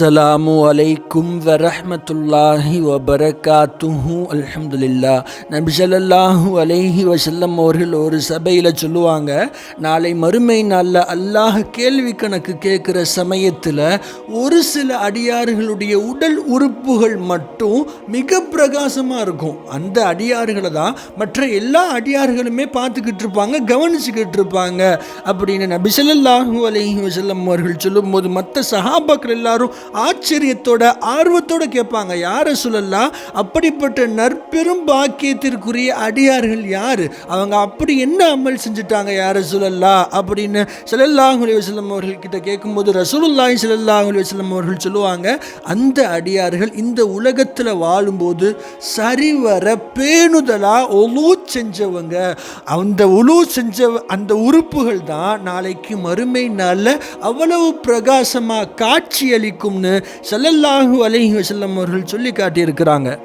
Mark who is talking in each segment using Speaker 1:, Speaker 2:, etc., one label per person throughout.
Speaker 1: அஸ்ஸலாமு அலைக்கும் வரஹ்மத்துல்லாஹி வபரகாத்துஹு அல்ஹம்துலில்லா நபி ஸல்லல்லாஹு அலைஹி வசல்லம் அவர்கள் ஒரு சபையில் சொல்லுவாங்க நாளை மறுமை நாளில் அல்லாஹ் கேள்வி கணக்கு கேட்குற சமயத்தில் ஒரு சில அடியார்களுடைய உடல் உறுப்புகள் மட்டும் மிக பிரகாசமாக இருக்கும். அந்த அடியார்களை தான் மற்ற எல்லா அடியார்களுமே பார்த்துக்கிட்டு இருப்பாங்க கவனிச்சுக்கிட்டு இருப்பாங்க. அப்படின்னு நபி ஸல்லல்லாஹு அலைஹி வசல்லம் அவர்கள் சொல்லும்போது மற்ற சஹாபாக்கள் எல்லாரும் ஆச்சரியத்தோட ஆர்வத்தோட கேட்பாங்க. யாரை சொல்லலாம் அப்படிப்பட்ட நற்பெரும் பாக்கியத்திற்குரிய அடியார்கள் யார்? அவங்க அப்படி என்ன அமல் செஞ்சுட்டாங்க? யாரை சொல்லலாம் அப்படின்னு ஸல்லல்லாஹு அலைஹி அவர்கள் கிட்ட கேட்கும்போது ரசூலுல்லாஹி செல்லல்லாஹு அலைஹி அவர்கள் சொல்லுவாங்க அந்த அடியார்கள் இந்த உலகத்தில் வாழும்போது சரிவர பேணுதலா ஒலு செஞ்சவங்க. அந்த உலு செஞ்ச அந்த உறுப்புகள் தான் நாளைக்கு மறுமை நாளில் அவ்வளவு பிரகாசமாக காட்சியளிக்கும் ஸல்லல்லாஹு அலைஹி வஸல்லம் அவர்கள் சொல்லி காட்டியிருக்கிறாங்க.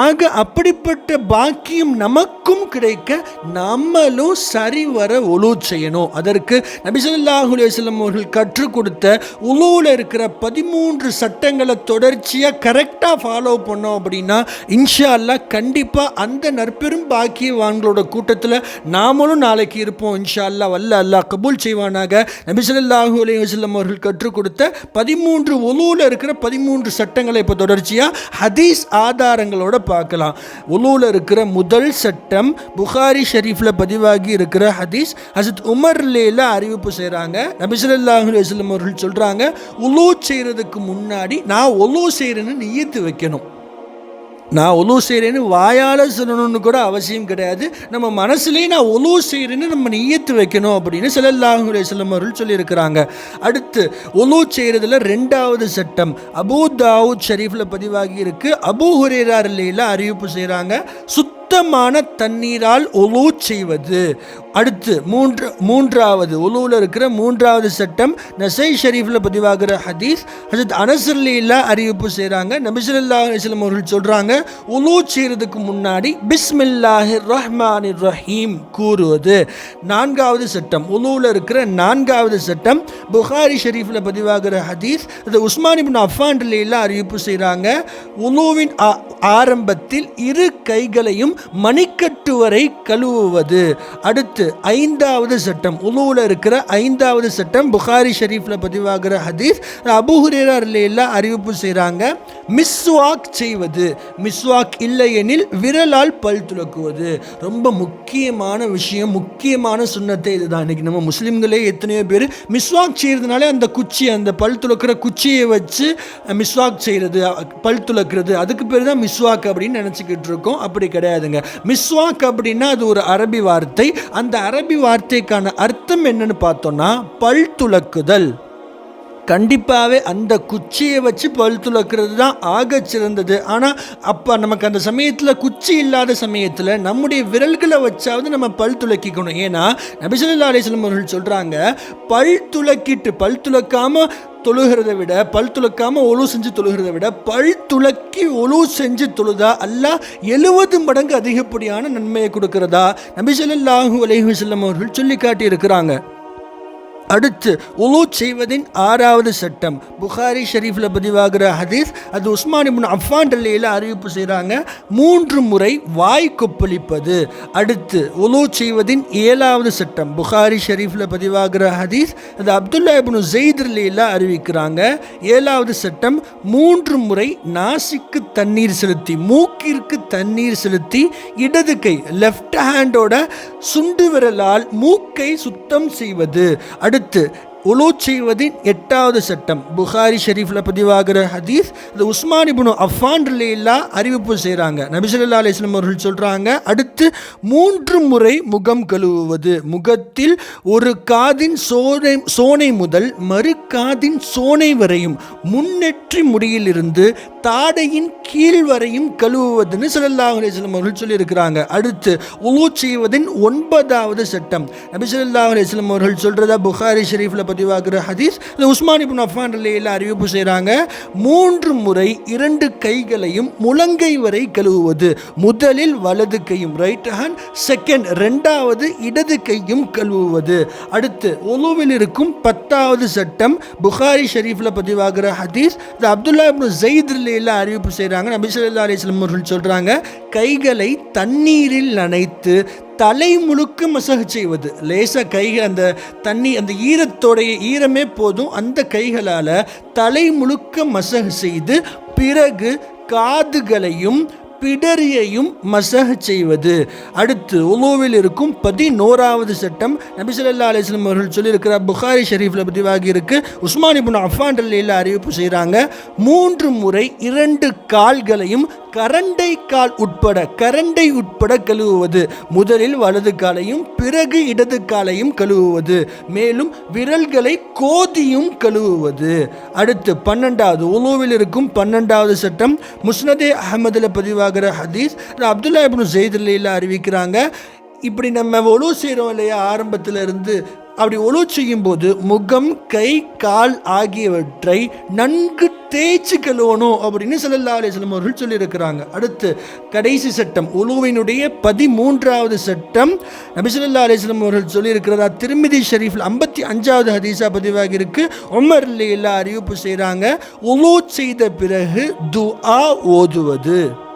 Speaker 1: ஆக அப்படிப்பட்ட பாக்கியம் நமக்கும் கிடைக்க நம்மளும் சரிவர ஒலு செய்யணும். அதற்கு நபிசல்லாஹு அலுவலம் அவர்கள் கற்றுக் கொடுத்த உலூவில் இருக்கிற பதிமூன்று சட்டங்களை தொடர்ச்சியாக கரெக்டாக ஃபாலோ பண்ணோம் அப்படின்னா இன்ஷா அல்லாஹ் கண்டிப்பாக அந்த நற்பெரும் பாக்கியவான்களோட கூட்டத்தில் நாமளும் நாளைக்கு இருப்போம் இன்ஷா அல்லாஹ் வல்ல அல்லாஹ் கபூல் செய்வானாக. நபிசல்லாஹு அலுவலம் அவர்கள் கற்றுக் கொடுத்த பதிமூன்று ஒலூவில் இருக்கிற பதிமூன்று சட்டங்களை இப்போ தொடர்ச்சியாக ஹதீஸ் ஆதாரங்களோட பார்க்கலாம். உலூல இருக்கிற முதல் சட்டம் புகாரி ஷெரீஃபில் பதிவாகி இருக்கிற ஹதீஸ் ஹசத் உமர் லேல அறிவிப்பு செய்கிறாங்க நபிசல்லாஹு அவர்கள் சொல்கிறாங்க உலூ செய்கிறதுக்கு முன்னாடி நான் ஒலு செய்கிறேன்னு நியத்து வைக்கணும். நான் ஒலு செய்கிறேன்னு வாயால் சொல்லணும்னு கூட அவசியம் கிடையாது. நம்ம மனசுலேயே நான் ஒலு செய்கிறேன்னு நம்ம நியத்து வைக்கணும் அப்படின்னு ஸல்லல்லாஹு அலைஹி வஸல்லம் சொல்லியிருக்கிறாங்க. அடுத்து ஒலு செய்கிறதுல ரெண்டாவது சட்டம். அபூ தாவூத் ஷரீஃபில் பதிவாகி இருக்கு. அபூ ஹுரேரா ரிலேயில் அறிவிப்பு செய்கிறாங்க சுத்தமான தண்ணீரால் ஒலு செய்வது. அடுத்து மூன்று மூன்றாவது உலுவில் இருக்கிற மூன்றாவது சட்டம் நசை ஷெரீஃபில் பதிவாகிற ஹதீஸ். ஹசத் அனசர்லியில் அறிவிப்பு செய்கிறாங்க நபிசுல்லா அலிஸ்லம் அவர்கள் சொல்கிறாங்க உலு செய்கிறதுக்கு முன்னாடி பிஸ்மில்லாஹி ரஹ்மான் ரஹீம் கூறுவது. நான்காவது சட்டம் உலுவில் இருக்கிற நான்காவது சட்டம் புகாரி ஷெரீஃபில் பதிவாகிற ஹதீஸ். அது உஸ்மானிபின் அஃபான் லீலா அறிவிப்பு செய்கிறாங்க உலுவின் ஆ- ஆரம்பத்தில் இரு கைகளையும் மணிக்கட்டு வரை கழுவுவது. அடுத்து ஐந்தாவது சட்டம். உலுவில் இருக்கிற ஐந்தாவது சட்டம் புகாரி ஷெரீஃபில் பதிவாகிற ஹதீஸ். அபு ஹுரேரா எல்லாம் அறிவிப்பு செய்கிறாங்க மிஸ்வாக் செய்வது. மிஸ்வாக் இல்லையெனில் விரலால் பல் துலக்குவது. ரொம்ப முக்கியமான விஷயம் முக்கியமான சுண்ணத்தை இதுதான். இன்றைக்கி நம்ம முஸ்லீம்களே எத்தனையோ பேர் மிஸ்வாக் செய்கிறதுனாலே அந்த குச்சி அந்த பல் துலக்கிற குச்சியை வச்சு மிஸ்வாக் செய்கிறது பல் துலக்கிறது. அதுக்கு பேர் தான் மிஸ்வாக் அப்படின்னு நினச்சிக்கிட்டு இருக்கோம். அப்படி கிடையாதுங்க. மிஸ்வாக் அப்படின்னா அது ஒரு அரபி வார்த்தை. அந்த அரபி வார்த்தைக்கான அர்த்தம் என்னன்னு பார்த்தோம்னா பல் துலக்குதல். கண்டிப்பாகவே அந்த குச்சியை வச்சு பல் துலக்கிறது தான் ஆக சிறந்தது. ஆனால் அப்போ நமக்கு அந்த சமயத்தில் குச்சி இல்லாத சமயத்தில் நம்முடைய விரல்களை வச்சாவது நம்ம பல் துலக்கிக்கணும். ஏன்னா நபிசல்லா அலிஸ்லம் அவர்கள் சொல்கிறாங்க பல் துலக்கிட்டு பல் துலக்காமல் தொழுகிறத விட பல் துளக்காமல் ஒழு செஞ்சு தொழுகிறத விட பல் துலக்கி ஒழு செஞ்சு தொழுதா அல்லா எழுபது மடங்கு அதிகப்படியான நன்மையை கொடுக்கிறதா? நபிசல்லாஹூ அலைஹி வஸல்லம் அவர்கள் சொல்லி காட்டியிருக்கிறாங்க. அடுத்து உலு செய்வதின் ஆறாவது சட்டம். புகாரி ஷெரீஃபில் பதிவாகிற ஹதீஸ் அது உஸ்மான் இப்னு அஃபான் ரலியில் அறிவிப்பு செய்கிறாங்க மூன்று முறை வாய் கொப்பளிப்பது. அடுத்து உலு செய்வதின் ஏழாவது சட்டம். புகாரி ஷெரீஃபில் பதிவாகிற ஹதீஸ் அது அப்துல்லா இப்னு ஜெயித் அறிவிக்கிறாங்க. ஏழாவது சட்டம் மூன்று முறை நாசிக்கு தண்ணீர் செலுத்தி நாக்கிற்கு தண்ணீர் செலுத்தி இடது கை லெஃப்ட் ஹேண்டோட சுண்டு விரலால் மூக்கை சுத்தம் செய்வது. அடுத்து உலு செய்வதின் எட்டாவது சட்டம். புகாரி ஷெரீஃபில் பதிவாகிற ஹதீஸ் இந்த உஸ்மான் இப்னு அஃபான் இல்லா அறிவிப்பு செய்கிறாங்க நபிசல்லா அலிஸ்லாம் அவர்கள் சொல்கிறாங்க அடுத்து மூன்று முறை முகம் கழுவுவது. முகத்தில் ஒரு காதின் சோனை சோனை முதல் மறு காதின் சோனை வரையும் முன்னெற்றி முடியிலிருந்து தாடையின் கீழ் வரையும் கழுவுவதுன்னு ஸல்லல்லாஹு அலிஸ்லாம் அவர்கள் சொல்லியிருக்கிறாங்க. அடுத்து உலு செய்வதின் ஒன்பதாவது சட்டம். நபிசல்லா அலிஸ்லாம் அவர்கள் சொல்கிறதா புகாரி ஷெரீஃபில் பதிவாகிற ஹதீஸ். இந்த உஸ்மான் இப்னு அஃபான் ரலியில் அறிவிப்பு செய்கிறாங்க மூன்று முறை இரண்டு கைகளையும் முழங்கை வரை கழுவுவது முதலில் வலது கையும் ரைட் ஹேண்ட் செகண்ட் ரெண்டாவது இடது கையும் கழுவுவது. அடுத்து ஒலுவில் இருக்கும் பத்தாவது சட்டம் புகாரி ஷெரீஃபில் பதிவாகிற ஹதீஸ். இந்த அப்துல்லா இப்னு ஜெயித் ரலியில் அறிவிப்பு செய்கிறாங்க நபி ஸல்லல்லாஹு அலைஹி அவர்கள் சொல்கிறாங்க கைகளை தண்ணீரில் நனைத்து தலை முழுக்க மசகு செய்வது. லேசாக கைகள் அந்த தண்ணி அந்த ஈரத்தோடைய ஈரமே போதும். அந்த கைகளால் தலை முழுக்க மசகு செய்து பிறகு காதுகளையும் பிடரியையும் மசக செய்வது. அடுத்து உலோவில் இருக்கும் பதினோராவது சட்டம். நபிசல்லா அலிஸ்லம் அவர்கள் சொல்லியிருக்கிறார் புகாரி ஷரீஃபில் பதிவாகி இருக்கு உஸ்மான் இப்னு அஃபான் ரலியில் அறிவிப்பு செய்கிறாங்க மூன்று முறை இரண்டு கால்களையும் கரண்டை கால் உட்பட கரண்டை உட்பட கழுவுவது. முதலில் வலது காலையும் பிறகு இடது காலையும் கழுவுவது. மேலும் விரல்களை கோதியும் கழுவுவது. அடுத்து பன்னெண்டாவது உலோவில் இருக்கும் பன்னெண்டாவது சட்டம். முஸ்னதே அகமதில் பதிவாகிற ஹதீஸ். அப்துல்லா இப்னு ஜெயிதில் அறிவிக்கிறாங்க. இப்படி நம்ம ஒழு செய்கிறோம் இல்லையா? ஆரம்பத்தில் இருந்து அப்படி ஒழு செய்யும்போது முகம் கை கால் ஆகியவற்றை நன்கு தேய்ச்சி கழுவணும் அப்படின்னு ஸல்லல்லாஹு அலைஹி வஸல்லம் அவர்கள் சொல்லியிருக்கிறாங்க. அடுத்து கடைசி சட்டம் உழுவினுடைய பதிமூன்றாவது சட்டம். நபி அலிஸ்லம் அவர்கள் சொல்லியிருக்கிறதா? திருமிதி ஷரீஃபில் ஐம்பத்தி அஞ்சாவது ஹதீஸா பதிவாகி இருக்கு. உமர் எல்லாம் அறிவிப்பு செய்கிறாங்க உழு செய்த பிறகு துஆ ஓதுவது.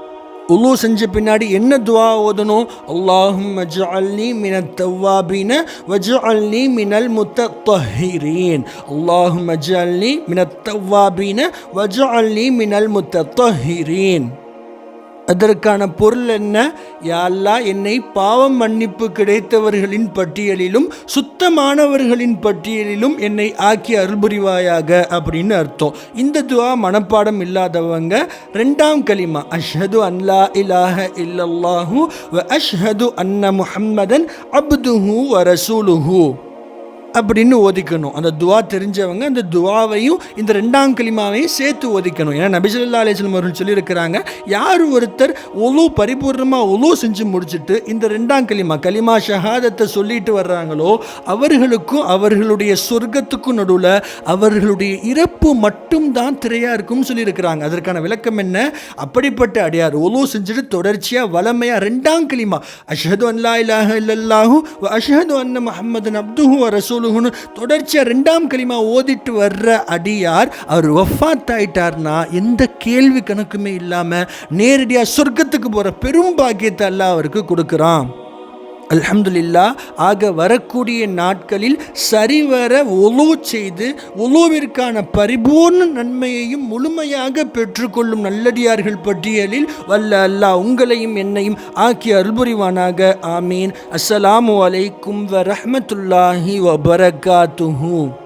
Speaker 1: உலு செஞ்ச பின்னாடி என்ன துவா ஓதணும் அல்லாஹும் மஜ்அல்னி மினத் தவ்வாபீன வஜ்அல்னி மினல் முத்தஹிரீன் அல்லாஹும் மஜ்அல்னி மினத் தவ்வாபீன வஜ்அல்னி மினல் முத்தஹிரீன் அதற்கான பொருள் என்ன? யாழ்லா என்னை பாவம் மன்னிப்பு கிடைத்தவர்களின் பட்டியலிலும் சுத்தமானவர்களின் பட்டியலிலும் என்னை ஆக்கி அருள்புரிவாயாக அப்படின்னு அர்த்தம். இந்த துவா மனப்பாடம் இல்லாதவங்க ரெண்டாம் கலிமா அஷ்ஹது அன்லா இலாஹ இல்லல்லாஹு வ அஷ்ஹது அன்ன முஹம்மதன் அப்துஹு வ ரசூலுஹூ. அப்படின்னு ஒதுக்கணும். அந்த துவா தெரிஞ்சவங்க அந்த துவாவையும் இந்த ரெண்டாம் கலிமாவையும் சேர்த்து ஒதுக்கணும். ஏன்னா நபிசல்லா அலிஸ்லம் அவர்கள் சொல்லியிருக்கிறாங்க யார் ஒருத்தர் ஒலு பரிபூர்ணமாக ஒலு செஞ்சு முடிச்சுட்டு இந்த ரெண்டாம் கலிமா கலிமா ஷஹாதத்தை சொல்லிட்டு வர்றாங்களோ அவர்களுக்கும் அவர்களுடைய சொர்க்கத்துக்கும் நடுவில் அவர்களுடைய இறப்பு மட்டும்தான் திரையாக இருக்கும்னு சொல்லியிருக்கிறாங்க. அதற்கான விளக்கம் என்ன? அப்படிப்பட்ட அடியார் ஒலு செஞ்சுட்டு தொடர்ச்சியாக வளமையாக ரெண்டாம் கலிமா அஷ்ஹது அன்லா இல்லாஹ இல்லல்லாஹு அஷது அன்ன முஹம்மதன் அப்துஹு ரசூல் ரசூலுஹுன்னு தொடர்ச்சியாக ரெண்டாம் கலிமா ஓதிட்டு வர்ற அடியார் அவர் வஃபாத் ஆயிட்டார்னா எந்த கேள்வி கணக்குமே இல்லாமல் நேரடியாக சொர்க்கத்துக்கு போகிற பெரும் பாக்கியத்தை அல்லாஹ் அவருக்கு கொடுக்குறான். அல்ஹம்துலில்லா ஆக வரக்கூடிய நாட்களில் சரிவர ஒலு செய்து ஒலுவிற்கான பரிபூர்ண நன்மையையும் முழுமையாக பெற்றுக்கொள்ளும் நல்லடியார்கள் பட்டியலில் வல்ல அல்லாஹ் உங்களையும் என்னையும் ஆக்கி அருள்புரிவானாக. ஆமீன். அஸ்ஸலாமு அலைக்கும் வ ரஹ்மத்துல்லாஹி வ